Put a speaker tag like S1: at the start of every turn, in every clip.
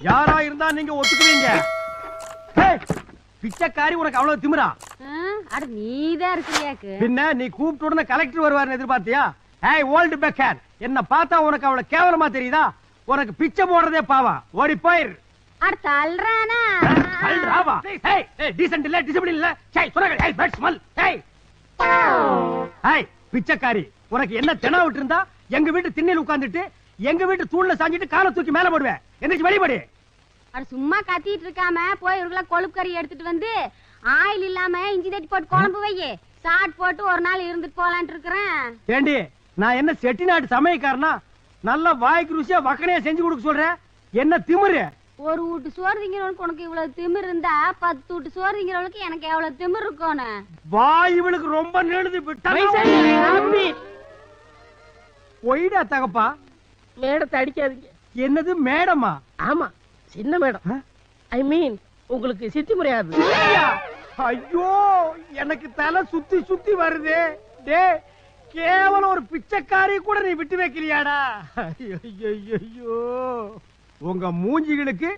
S1: யாரா இருந்தா நீங்க ஒத்துக்குவீங்க? பிச்சைக்காரி உனக்கு அவ்வளவு திமிரா?
S2: அட நீதான் இருக்கிறியாக்கு.
S1: பின்ன நீ கூப்பிட்ட உடனே கலெக்டர் வருவாருன்னு எதிர்பார்த்தியா? ஏய் ஓல்டு பெக்கர் என்ன பார்த்தா உனக்கு அவ்வளவு கேவலமா தெரியுதா? உனக்கு பிச்சை போடுறதே பாவா ஓடி போயிரு.
S2: அட தள்ளுறானா?
S1: அல்ராவா ஏய் ஏய் டீசன்ட் இல்ல டிசிப்ளின் இல்ல. சை சொன்னாங்க ஏய் பேட் ஸ்மெல் ஏய் ஏய் பிச்சைக்காரி உனக்கு என்ன தெனா விட்டு இருந்தா எங்க வீட்டு திண்ணையில உட்கார்ந்துட்டு எங்க வீட்டு தூண்ல சாஞ்சிட்டு காலை தூக்கி மேல போடுவேன். எந்திரிச்சு வெளிப்படி?
S2: அட சும்மா கத்திட்டு இருக்காம போய் ஒரு கிலோ கொழுப்பு கறி எடுத்துட்டு வந்து ஆயில் இல்லாம இஞ்சி தட்டி போட்டு குழம்பு வையே. சாட் போட்டு ஒரு நாள் இருந்துட்டு போலான்ட்டு இருக்கிறேன்.
S1: ஏண்டி நான் என்ன செட்டிநாட்டு சமயக்காரனா நல்ல வாய்க்கு ருசியா வக்கனையா செஞ்சு கொடுக்க சொல்றேன் என்ன திமிரு?
S2: ஒரு வீட்டு சோறு திங்கிறவனுக்கு உனக்கு இவ்வளவு திமிர் இருந்தா பத்து வீட்டு சோறு திங்கிறவனுக்கு எனக்கு எவ்வளவு திமிர் இருக்கணும்
S1: வாய் இவளுக்கு ரொம்ப நெழுது ஒய்டா தகப்பா.
S3: மேடத்தை அடிக்காதீங்க.
S1: என்னது மேடமா?
S3: ஆமா சின்ன மேடம். ஐ மீன் உங்களுக்கு சித்தி முறையாது.
S1: ஐயா! ஐயோ எனக்கு தலை சுத்தி சுத்தி வருது. டே கேவலம் ஒரு பிச்சைக்காரி கூட நீ விட்டு வைக்கிறியாடா? ஐயோ, உங்க மூஞ்சிகளுக்கு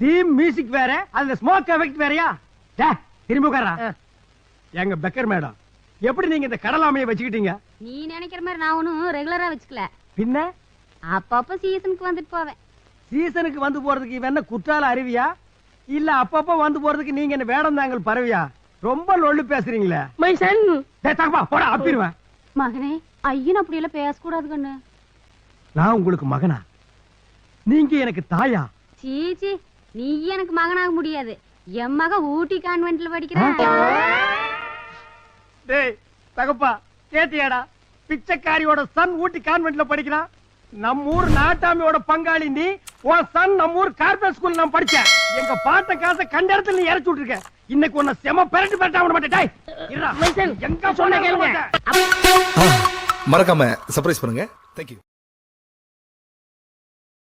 S1: தீம் மியூசிக் வேற அதுல ஸ்மோக் எஃபெக்ட் வேறயா? டே, திரும்பி உட்காரா
S3: ஆ.
S1: எங்க பெக்கர் மேடம் எப்படி நீங்க இந்த கடலாமைய வச்சுக்கிட்டீங்க?
S2: நீ நினைக்கிற மாதிரி நான் ஒன்னும் ரெகுலரா வச்சுக்கல.
S1: பின்ன?
S2: அப்பப்ப சீசனுக்கு வந்துட்டு போவேன்.
S1: சீசனுக்கு வந்து போறதுக்கு இவன் என்ன குற்றால அருவியா? இல்ல அப்பப்ப வந்து போறதுக்கு நீங்க என்ன வேடம் தாங்கள் பறவையா? ரொம்ப லொள்ளு பேசுறீங்களே.
S3: மை சன்
S1: டேய், தகப்பா போடா அப்பிடுவேன்
S2: மகனே ஐயன் அப்படி எல்லாம் பேசக்கூடாது கண்ணு
S1: நான் உங்களுக்கு மகனா? நீங்க எனக்கு தாயா?
S2: சீச்சி நீ எனக்கு மகனாக முடியாது. என் மகன் ஊட்டி கான்வென்ட்ல படிக்கிறான்
S1: டேய் தகப்பா கேட்டியாடா? பிச்சைக்காரியோட சன் ஊட்டி கான்வென்ட்ல படிக்கிறான் நம்ம ஊர் நாட்டாமையோட பங்காளி நீ உன் சன் நம்ம ஊர் கார்பரேட் ஸ்கூல் நான் படிச்சேன். எங்க பாட்ட காசை கண்ட இடத்துல நீ இறச்சி விட்டுருக்க. இன்னைக்கு உன்னை செம பெரட்டு பெரட்டா விட மாட்டேன். டேய், இருடா.
S3: மைசன்,
S1: எங்க
S3: சொன்ன.
S1: கேளுங்க.
S4: மறக்காம சர்ப்ரைஸ் பண்ணுங்க. தேங்க்யூ